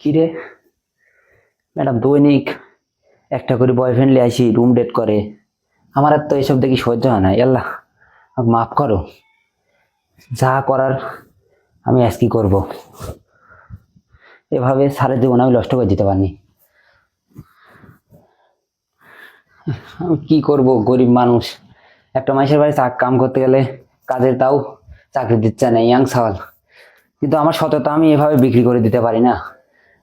কিরে? ম্যাডাম, দৈনিক একটা করে বয়ফ্রেন্ড লিয়ে আসি রুম ডেট করে। আমার আর তো এসব দেখি সহ্য হয় না আল্লাহ মাফ করো। যা করার আমি আজ কি করব? এভাবে সারা জীবন আমি নষ্ট করে দিতে পারিনি। আমি কি করব, গরিব মানুষ? একটা মানুষের বাড়ি চাক কাম করতে গেলে কাজের তাও চাকরি দিচ্ছে না, ইয়াং সাওয়াল। কিন্তু আমার সততা আমি এভাবে বিক্রি করে দিতে পারি না।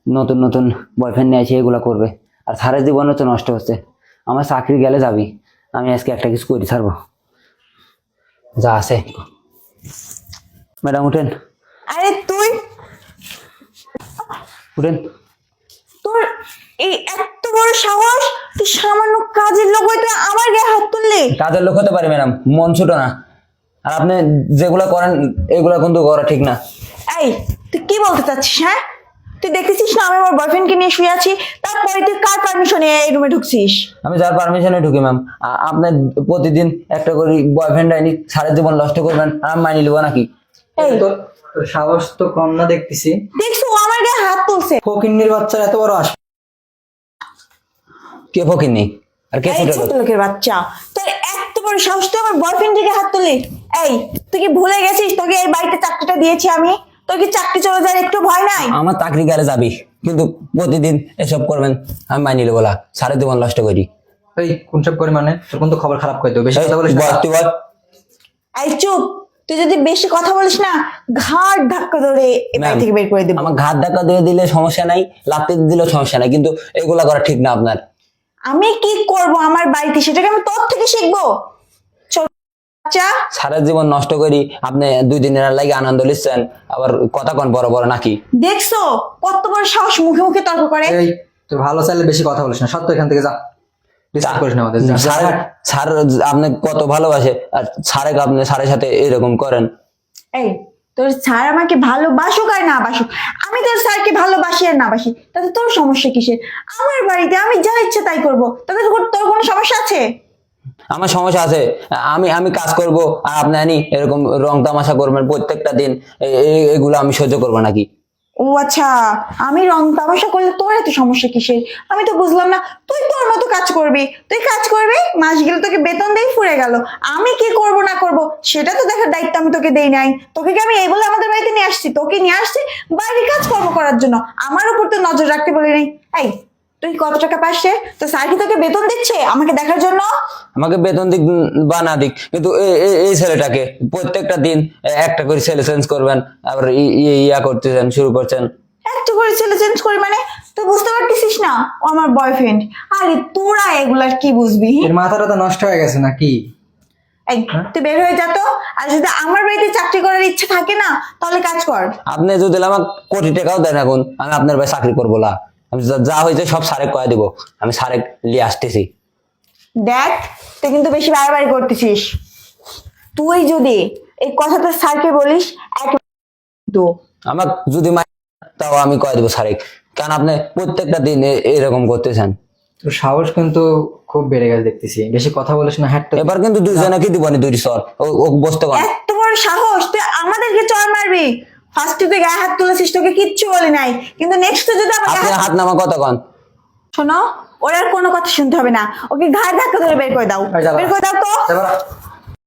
নতুন নতুন বয়ফ্রেন্ড নিয়ে এসে এগুলো করবে। আর সারা জীবনও তো নষ্ট হচ্ছে। আমার চাকরি গেলে যাবি আমি আজকে একটা কিছু করি ছাড়বো। যা আছে। ম্যাডাম উঠেন। আরে তুই উঠেন। তোর এই এত বড় সাহস তুই সামান্য কাজের লোক হয়ে আমার গায়ে হাত তুললি? কাজের লোক হতে পারি ম্যাডাম। মন ছোট না। আর আপনি যেগুলো করেন এগুলো কিন্তু করা ঠিক না। এই তুই কি বলতে চাচ্ছিস হ্যাঁ? তুই দেখতেছিস না আমি আমার বয়ফ্রেন্ডকে নিয়ে শুয়ে আছি? তারপরে তুই কার পারমিশনে এই রুমে ঢুকছিস? আমি যার পারমিশনে ঢুকি ম্যাম আপনার প্রতিদিন একটা করে বয়ফ্রেন্ড আইনি সারা জীবন নষ্ট করবেন আর আমি মানি নেব নাকি? এই। তোর সাহস তো কম না দেখতেছি। দেখছ ও আমার গায়ে হাত তুলছে। ফকিন্নির বাচ্চার এত বড় আস কে ফকিনি আর কে এই ছোট ছোট লোকের বাচ্চা। তোর এত বড় সাহস তুই আমার বয়ফ্রেন্ডকে হাত তুলি এই তুই কি ভুলে গেছিস? তোকে এই বাড়িতে চাকরিটা দিয়েছি আমি? তোর কি চাকরি চলে যাওয়ার একটু ভয় নাই? আমার চাকরি গেলে যাবি কিন্তু প্রতিদিন এসব করবেন আমি মানি নেব না। সারা জীবন নষ্ট করি। এই কোন সব করে মানে? তোর কিন্তু খবর খারাপ করে দেবো বেশি কথা বলিস না। বল, তুই বল। এই চুপ। তুই যদি বেশি কথা বলিস না ঘাট ধাক্কা ধরে থেকে বের করে দেবো। আমার ঘাত ধাক্কা দিয়ে দিলে সমস্যা নাই লাত্তি দিলেও সমস্যা নাই কিন্তু এগুলা করা ঠিক না আপনার। আমি কি করব আমার বাড়িতে? সেটাকে আমি তোর থেকে শিখব। সারা জীবন নষ্ট করি আপনি দুই দিনের লাগে আনন্দ লিখছেন আবার কথা কোন বড় বড় নাকি? দেখছ কত বড় সাহস মুখে মুখে তর্ক করে। এই তুই ভালো চাইলে বেশি কথা বলিস না সত্য এখান থেকে যা। ডিস্টার্ব করিস না আমাদের যা। Sir sir. আপনি কত ভালোবাসে আর স্যারে আপনি স্যারের সাথে এরকম করেন। এই তোর স্যার আমাকে ভালোবাসুক আর না বাসুক। আমি তোর স্যারকে ভালোবাসি আর না বাসি। তাতে তোর সমস্যা কিসের? আমার বাড়িতে আমি যা ইচ্ছে তাই করব। তাতে তোর কোনো সমস্যা আছে? আমার সমস্যা আছে। আমি আমি কাজ করব আর আপনি আনি এরকম রং তামাশা করবেন প্রত্যেকটা দিন। এগুলো আমি সহ্য করব নাকি? ও আচ্ছা আমি রং তামাশা করলে তোর এত সমস্যা কিসের? আমি তো বুঝলাম না, তুই তোর মতো কাজ করবি। তুই কাজ করবি, মাস গেলে তোকে বেতন দিয়ে ফুরে গেল। আমি কি করব, না করব, সেটা তো দেখার দায়িত্ব আমি তোকে দেই নাই। তোকে কি আমি এই বলে আমাদের বাড়িতে নিয়ে আসছি? তোকে নিয়ে আসছি বাইরে কাজ কর্ম করার জন্য। আমার উপর তো নজর রাখতে বলি নাই এই তুই কত টাকা পাস রে? তো স্যার কি তোকে বেতন দিচ্ছে? আমাকে দেখার জন্য? আমাকে বেতন দিক বা না দিক। কিন্তু এ- এ- এই ছেলেটাকে প্রত্যেকটা দিন একটা করে ছেলে চেঞ্জ করবেন আবার ই- ই- ইয়া করতেছেন শুরু করছেন। একটু করে ছেলে চেঞ্জ করি মানে? তুই বুঝতে পারতেছিস না? ও আমার বয়ফ্রেন্ড আরে তোরা এগুলার কি বুঝবি এর মাথাটা তো নষ্ট হয়ে গেছে নাকি? এই তুই বের হয়ে যা তো। আর যদি আমার বাড়িতে চাকরি করার ইচ্ছা থাকে না তাহলে কাজ কর। আপনি যদি আমার কোটি টাকাও দেন এখন আমি আপনার ভাই চাকরি করব না। আমি যা- হয়েছে সব সারে কয়ে দিব। আমি সারে নিয়ে আসতেছি। দেখ তুই কিন্তু বেশি বাড়াবাড়ি করতেছিস। তুই যদি এই কথাটা স্যারকে বলিস এক তো আমার যদি তাও আমি কয়ে দিব সারে কারণ আপনি প্রত্যেকটা দিন এরকম করতেছেন? তোর সাহস কিন্তু খুব বেড়ে গেছে দেখতেছি। বেশি কথা বলিস না হ্যাঁ এবার কিন্তু দুইজনে কি দিবনি দুই সর ও- ও বসতে পারে। এত বড় সাহস তুই আমাদেরকে চড় মারবি। ফার্স্টে তুই গায়ে হাত তুলেছিস তোকে কিচ্ছু বলি নাই। কিন্তু নেক্সট যদি আবার গায়ে হাত- হাত নামা কতক্ষণ? শোনো ওর আর কোনো কথা শুনতে হবে না। ওকে ঘাড় ধাক্কা ধরে বের করে দাও। এই যা বাবা। বের করে দাও তো।